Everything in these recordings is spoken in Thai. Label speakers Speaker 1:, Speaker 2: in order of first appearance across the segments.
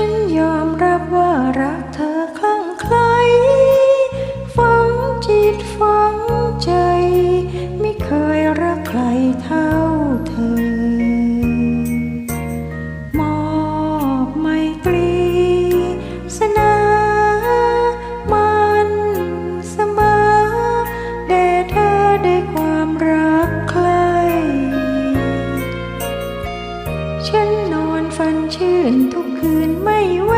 Speaker 1: ฉันยอมรับ ชื่นทุกคืนไม่ว่า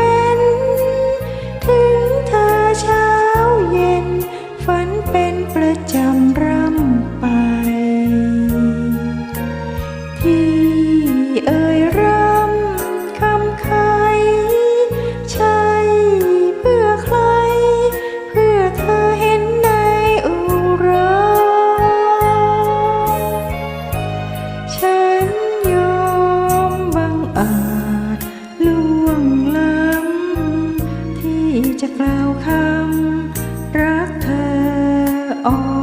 Speaker 1: Oh.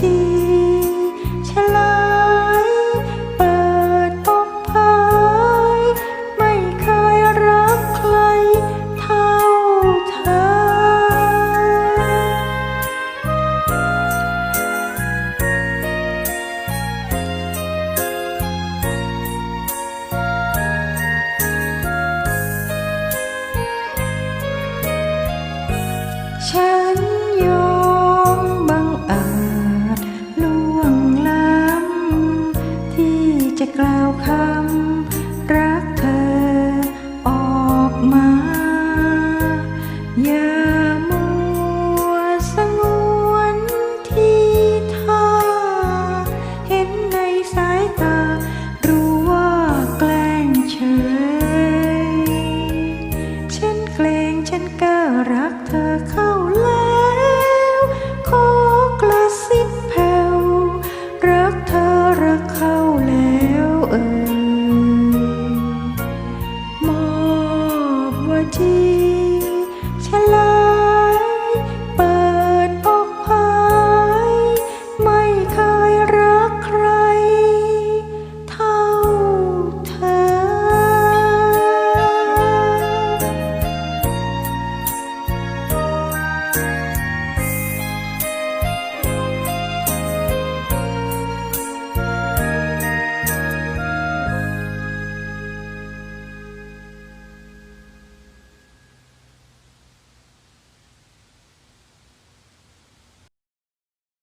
Speaker 1: tea. กล่วคำรักเธอออกมา อย่ามัวสงวนที่ท่าเห็นในสายตา รู้ว่าแกล้งเฉย ฉันเกรงฉันก็รัก ฉลา